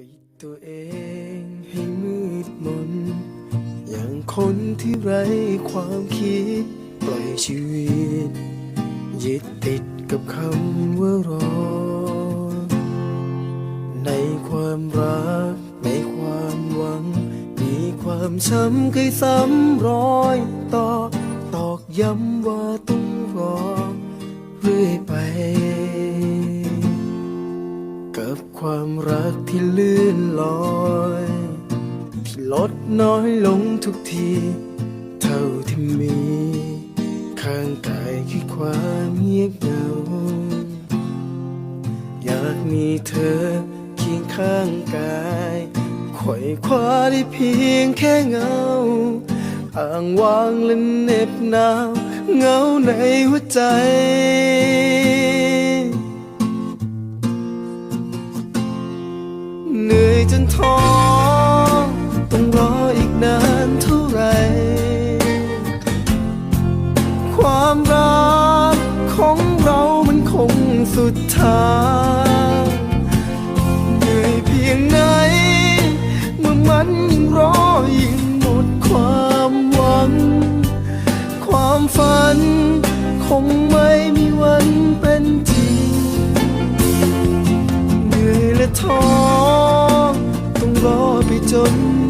ปิดตัวเองให้มืดมน อย่างคนที่ไร้ความคิด ปล่อยชีวิต ยึดติดกับคำว่ารอ ในความรัก ในความหวัง มีความช้ำเคยซ้ำรอยต่อตอกย้ำว่าต้องรอเรื่อยไป ความรักที่ลื่นลอยที่ลดน้อยลงทุกที เท่าที่มี ข้างกายคือความเงียบเหงา อยากมีเธอเคียงข้างกายไขว่คว้าได้เพียงแค่เงาอ่างวางและเน็บหนาว เงาในหัวใจ นื่อยจนท้อต้องรออีกนานเท่าไร ความรักของเรามันคงสุดทางเหนื่อยเพียงไหน เมื่อมันยิ่งรอยิ่งหมดความหวัง ความฝันคงไม่มีวันเป็นจริง เหนื่อยและท้อ จนไหร